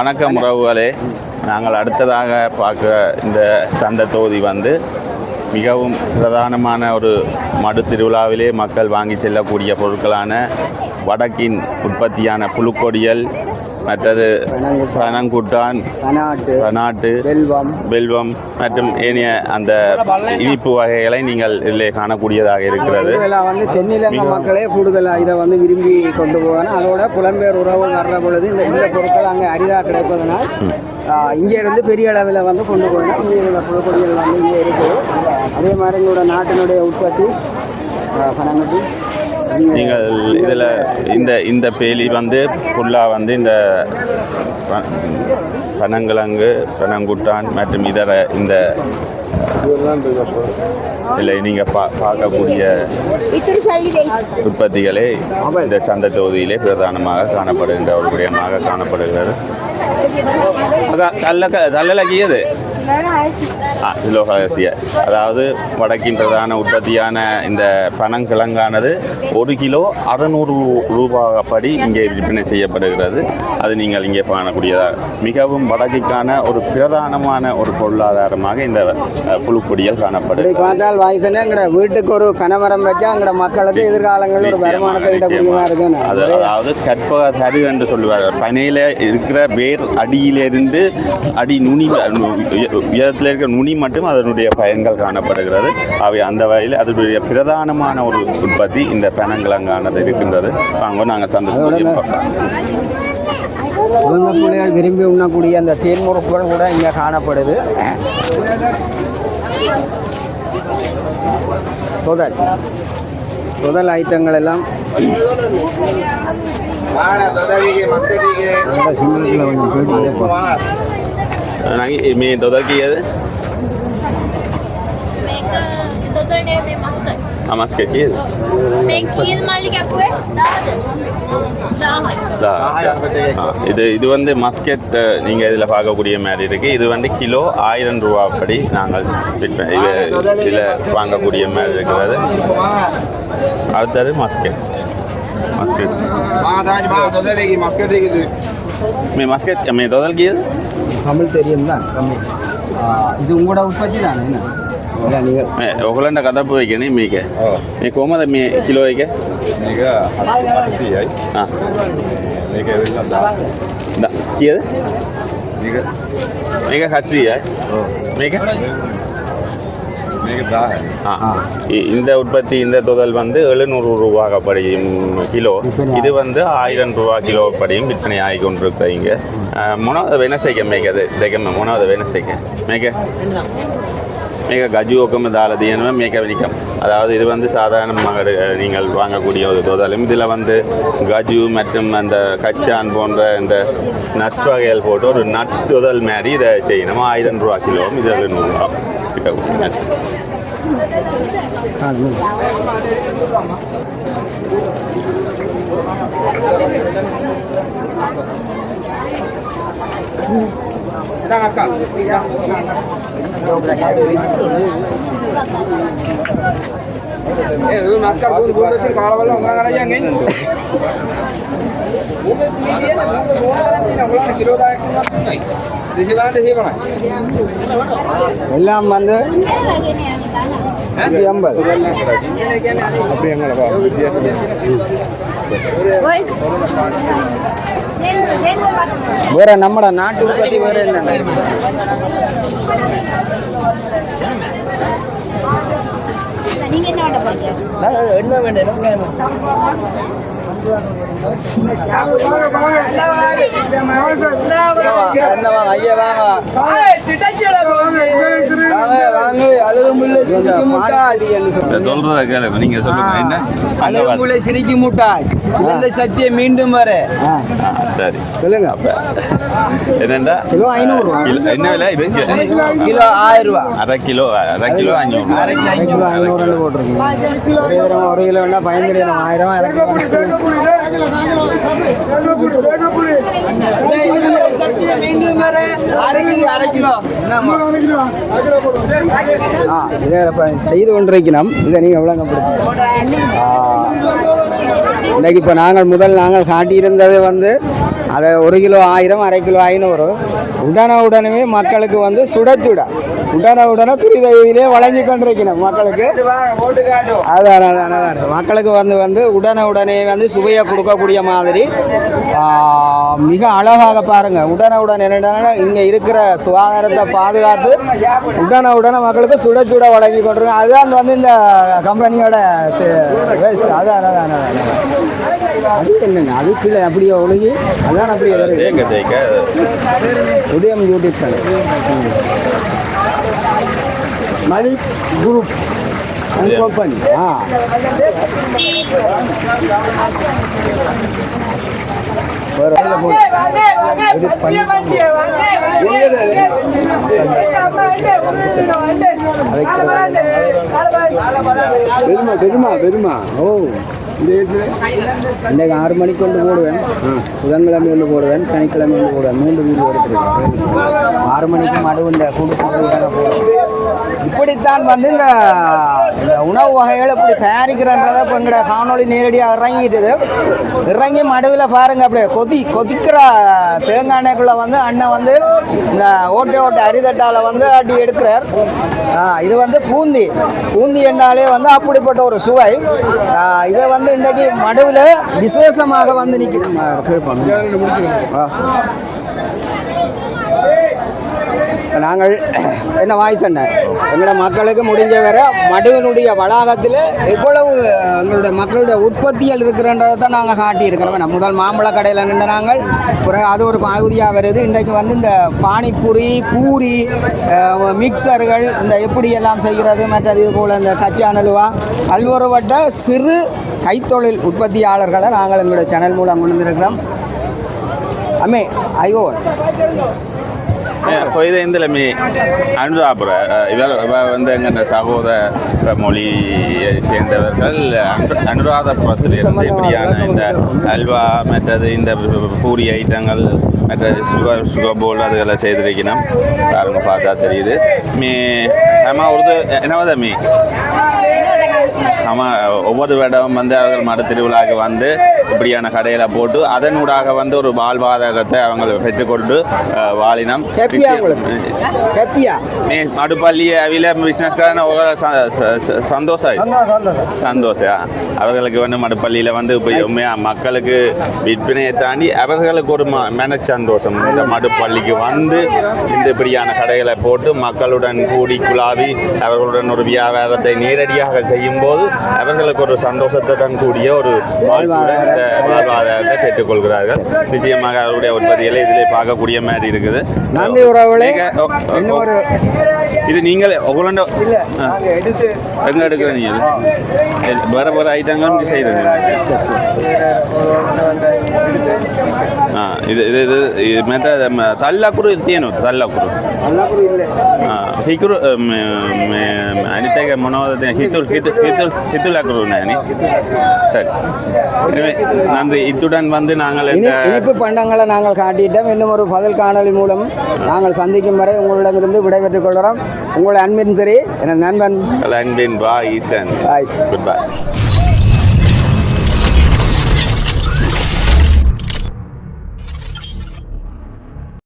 வணக்கம் உறவுகளே. நாங்கள் அடுத்ததாக பார்க்க இந்த சந்தை தொகுதி வந்து மிகவும் பிரதானமான ஒரு மடு திருவிழாவிலே மக்கள் வாங்கி செல்லக்கூடிய பொருட்களான வடக்கின் உற்பத்தியான புழுக்கொடியல் மற்றது பனங்குட்டான் பனாட்டு வெல்வம் மற்றும் ஏனைய அந்த இனிப்பு வகைகளை நீங்கள் இதிலே காணக்கூடியதாக இருக்கிறது. வந்து தென்னிலங்க மக்களே கூடுதலாக இதை வந்து விரும்பி கொண்டு போகணும். அதோட புலம்பெயர் உறவு வர்ற பொழுது இந்த இந்த பொருட்கள் அங்கே அரிதாக கிடைப்பதனால் இங்கே இருந்து பெரிய அளவில் வந்து கொண்டு போகணும். இங்கே உள்ள புலப்பொடிகள் வந்து இங்கே இருக்குது. அதே மாதிரி எங்களோட நாட்டினுடைய உற்பத்தி பனங்கட்டி. நீங்கள் இதில் இந்த இந்த பேலி வந்து ஃபுல்லாக வந்து இந்த ப- பனங்கிழங்கு பனங்குட்டான் மற்றும் இதர இந்த இதில் நீங்கள் பா பார்க்கக்கூடிய உற்பத்திகளே இந்த சந்தை தொகுதியிலே பிரதானமாக காணப்படுகின்ற ஒரு விடயமாக காணப்படுகிறது. அக்கா, தள்ள தள்ளலக்கியது ஆ சிலோகாசிய அதாவது வடக்கின் பிரதான உற்பத்தியான இந்த பனங்கிழங்கானது ஒரு கிலோ அறநூறு ரூபாய் படி இங்கே விற்பனை செய்யப்படுகிறது. அது நீங்கள் இங்கே காணக்கூடியதாக மிகவும் வடக்குக்கான ஒரு பிரதானமான ஒரு பொருளாதாரமாக இந்த இப்படி காணப்படுகிறது. பார்த்தால் வாய்ஸ்னா எங்கட வீட்டுக்கு ஒரு கனமரம் வச்சா எங்கட மக்களுக்கு எதிர்காலங்களில் ஒரு வருமானத்தை ஈட்டக்கூடியமா இருக்குன்னு. அது அதாவது கற்பக தரு என்று சொல்லுவார்கள். பனையில் இருக்கிற வேர் அடியிலிருந்து அடி நுனி உயரத்தில் இருக்கிற நுனி மட்டும் அதனுடைய பயன்கள் காணப்படுகிறது. அவை அந்த வகையில் அதனுடைய பிரதானமான ஒரு உற்பத்தி இந்த பனங்கிழங்கானது இருக்கின்றது. வாங்க நாங்கள் சந்தோஷம் குழந்தை பிள்ளைகள் விரும்பி உண்ணக்கூடிய அந்த தேன் முறுக்குகள் கூட இங்கே காணப்படுது. முதல் முதல் ஐட்டங்கள் எல்லாம். சிங்களத்தில் கொஞ்சம் கேட்டு নাকি মেয়ে দাদার কি আছে আমাজকে কি இது இது வந்து மஸ்கெட் நீங்கள் இதில் பார்க்கக்கூடிய மாதிரி இருக்குது இது வந்து கிலோ ஆயிரம் ரூபா அப்படி நாங்கள் விற்பனை இது இதில் வாங்கக்கூடிய மாதிரி இருக்கிறது அடுத்தது மஸ்கெட் மஸ்கெட் மே மஸ்கெட் மே தோதல் கீது தமிழ் தெரியும் தான் தமிழ். ఇది కూడా ఉత్పత్తి దాని ఒకలంటే కదపు వేయకండి మీకే మీకు కోమద మీ కిలో వేయకే మీకు ఖర్చు మీకే இந்த உற்பத்தி இந்த தொகல் வந்து எழுநூறு ரூபாக படியும் கிலோ. இது வந்து ஆயிரம் ரூபா கிலோ படியும் விற்பனை ஆகி கொண்டிருக்கு மூணாவது முனாவது வெனசைக்க மேய்க்கது. தைக்கம மூணாவது வெனசைக்க. மேய்க்க. மிக கஜு ஒக்கம் தாளதி என்ன மேக வணிகம் அதாவது இது வந்து சாதாரணமாக நீங்கள் வாங்கக்கூடிய ஒரு தோதாலும் இதில் வந்து கஜு மற்றும் அந்த கச்சான் போன்ற இந்த நட்ஸ் வகைகள் போட்டு ஒரு நட்ஸ் தோதல் மாதிரி இதை செய்யணும். ஆயிரம் ரூபா கிலோ இது எழுநூறுரூவா கிட்ட Eh, lu naskah bun-bun sih kalau belum nggak ada yang ini. මේ කියන මොකද සෝන කරන් තියෙන ඔයගොල්ලෝ කිලෝ 10ක් වුණත් දුන්නයි. 250 250යි. எல்லாம் வந்து நூற்றி ஐம்பது කියන්නේ කියන්නේ අනේ අපි එංගල පාව வேற நம்மட நாட்டு உற்பத்தி வேற என்ன நீங்க என்ன ஆர்டர் பண்றீங்க என்ன வேணும் என்ன வாங்க. ஐயா வாங்க நீங்க சொல்லுங்க என்ன? அங்க அழுகு பாரு. முள்ளு சிரிக்கு முட்டாஸ். சிறந்த சத்தியம் மீண்டும் வர. சரி. சொல்லுங்க. என்னண்டா? கிலோ ஐநூறுரூவா. கிலோ- என்ன விலை? இது கிலோ ஆயிரம் ரூபா அரை கிலோ அரை கிலோ அஞ்சூறு அரை கிலோ ஐநூறுன்னு போட்டிருக்கீங்க. ஒரே தரம் ஒரு ஆயிரம் அரை கிலோ மீண்டும் வர அரை கிலோ அரை கிலோ ஆ இதை இப்போ செய்து கொண்டிருக்கிறோம். இதை நீங்கள் விளங்கப்படுத்தி இன்னைக்கு இப்போ நாங்கள் முதல் நாங்கள் காட்டியிருந்தது வந்து அதை ஒரு கிலோ ஆயிரம் அரை கிலோ ஐநூறு. உடனே உடனே மக்களுக்கு வந்து சுட சுட உடனே உடனே துரிதவிலே வழங்கி கொண்டிருக்கணும் மக்களுக்கு. அதான் அதான், அதான். மக்களுக்கு வந்து வந்து உடனே உடனே வந்து சுவையை கொடுக்கக்கூடிய மாதிரி. மிக அழகாக பாருங்கள் உடனே உடனே என்னென்ன இங்கே இருக்கிற சுகாதாரத்தை பாதுகாத்து உடனே உடனே மக்களுக்கு சுட சுட வழங்கி கொண்டிருக்கோம் அதுதான் வந்து இந்த கம்பெனியோட வேஸ்ட் அதான் அதான் அதான், அது என்னங்க அதுக்குள்ளே அப்படியே ஒழுகி அதான் அப்படியே வருது Udhayam YouTube channel. Mani group and company ஆ. வேற எதுல போகுது? இது பண்ணி- பெருமா பெருமா பெருமா ஓ. இன்றைக்கு ஆறு மணிக்கு கொண்டு போடுவேன். புதன்கிழமை ஒன்று போடுவேன் சனிக்கிழமை ஒன்று போடுவேன். மூன்று வீடு எடுத்துருக்கேன். ஆறு மணிக்கு மடுவுண்ட இந்த கூடு போடுவேன். இப்படித்தான் வந்து இந்த உணவு வகைகள் இப்படி தயாரிக்கிறன்றதை இப்போ எங்களோட காணொளி நேரடியாக இறங்கிட்டுது. இறங்கி மடுவில் பாருங்க அப்படியே கொதி கொதிக்கிற தேங்காய் வந்து அண்ணன் வந்து இந்த ஓட்டை ஓட்டை அரிதட்டால் வந்து அடி எடுக்கிறார். இது வந்து பூந்தி. பூந்தி என்றாலே வந்து அப்படிப்பட்ட ஒரு சுவை. இதை வந்து இன்றைக்கு மடுவில் விசேஷமாக வந்து நிற்கிறோம் நாங்கள் என்ன வாய்ஸ் என்ன எங்களோட மக்களுக்கு முடிஞ்ச வரை மடுவினுடைய வளாகத்தில் எவ்வளவு எங்களுடைய மக்களுடைய உற்பத்திகள் இருக்கிறன்றதை தான் நாங்கள் காட்டியிருக்கிறோம். நம்ம முதல் மாம்பழ கடையில் நின்று நாங்கள் பிறகு அது ஒரு பகுதியாக வருது. இன்றைக்கு வந்து இந்த பானிபூரி பூரி மிக்சர்கள் இந்த எப்படி எல்லாம் செய்கிறது மற்றது இது போல் இந்த கச்சா நலுவா பல்வேறுபட்ட சிறு கைத்தொழில் உற்பத்தியாளர்களை நாங்கள் எங்களுடைய சேனல் மூலம் கொண்டு வந்திருக்கிறோம். அம்மே ஐயோ கொய்த இந்திலமி அனுராபுர இவர் வந்து எங்கள் சகோதர மொழியை சேர்ந்தவர்கள் அனுராதபுரத்தில் இருந்து இப்படியான இந்த அல்வா மற்றது இந்த பூரி ஐட்டங்கள் மற்ற சுகர் சுகர் போல் அதுகளை செய்திருக்கணும். பாருங்க பார்த்தா தெரியுது. மீ ஆமாம் ஒரு என்னவதா மீ ஆமாம் ஒவ்வொரு வருடம் வந்து அவர்கள் மட திருவிழாக்கு வந்து இப்படியான கடையில் போட்டு அதனூடாக வந்து ஒரு வாழ்வாதாரத்தை அவங்க பெற்றுக்கொண்டு வாழினம். மடுப்பள்ளி அவில பிஸ்னஸ்காரன சந்தோஷம் சந்தோஷம். அவர்களுக்கு வந்து மடுப்பள்ளியில் வந்து இப்போ உண்மையாக மக்களுக்கு விற்பனையை தாண்டி அவர்களுக்கு ஒரு மன சந்தோஷம் இந்த மடுப்பள்ளிக்கு வந்து இந்த இப்படியான கடைகளை போட்டு மக்களுடன் கூடி குழாவி அவர்களுடன் ஒரு வியாபாரத்தை நேரடியாக செய்யும்போது அவர்களுக்கு ஒரு சந்தோஷத்துடன் கூடிய ஒரு இந்த வாழ்வாதாரத்தை பெற்றுக்கொள்கிறார்கள் நிச்சயமாக அவருடைய உற்பத்திகளை இதிலே பார்க்கக்கூடிய மாதிரி இருக்குது. நன்றி உறவுகளே. இது நீங்கள் உங்களோட எங்கே எடுக்கிற நீங்கள் வேற வேற ஐட்டங்களும் செய்கிறது ஆ ಇದು ಇದು ಇದು ಇದು ಮತ್ತೆ ಮ- ತಲ್ಲಕುರು ಇರ್ತೇನು ತಲ್ಲಕುರು நல்லாபுரம் இல்லை ಹಾಂ ಹಿಕುರು ಅನಿತೆಗೆ ಮನೋದ ಹಿತುಲ್ ಹಿತು ಹಿತುಲ್ ಹಿತುಲಕುರು ನಾನಿ சரி எனவே நன்றி இத்துடன் வந்து நாங்கள் இனி இந்த இனிப்பு பண்டங்களை நாங்கள் காட்டிட்டோம் இன்னும் ஒரு பதில் காணொளி மூலம் நாங்கள் சந்திக்கும் வரை உங்களிடமிருந்து விடைபெற்றுக் கொள்கிறோம் உங்களை அன்பின் சரி எனது நண்பன் அன்பின் பா ஈசன் பாய் குட் பை